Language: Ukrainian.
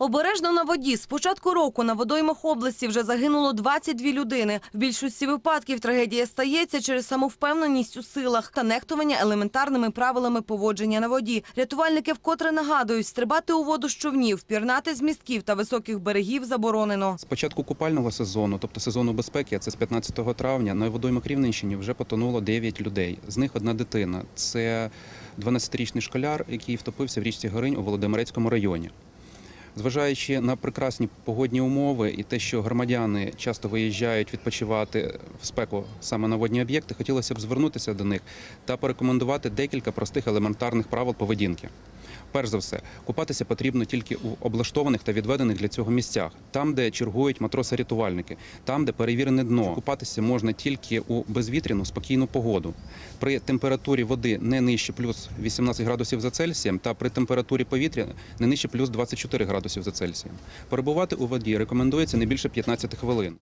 Обережно на воді. З початку року на водоймах області вже загинуло 22 людини. В більшості випадків трагедія стається через самовпевненість у силах та нехтування елементарними правилами поводження на воді. Рятувальники вкотре нагадують, стрибати у воду з човнів, пірнати з містків та високих берегів заборонено. З початку купального сезону, тобто сезону безпеки, це з 15 травня, на водоймах Рівненщині вже потонуло 9 людей. З них одна дитина. Це 12-річний школяр, який втопився в річці Горинь у Володимирецькому районі. Зважаючи на прекрасні погодні умови і те, що громадяни часто виїжджають відпочивати в спеку саме на водні об'єкти, хотілося б звернутися до них та порекомендувати декілька простих елементарних правил поведінки. Перш за все, купатися потрібно тільки у облаштованих та відведених для цього місцях, там, де чергують матроси-рятувальники, там, де перевірене дно. Купатися можна тільки у безвітряну спокійну погоду. При температурі води не нижче плюс 18 градусів за Цельсієм та при температурі повітря не нижче плюс 24 градусів за Цельсієм. Перебувати у воді рекомендується не більше 15 хвилин.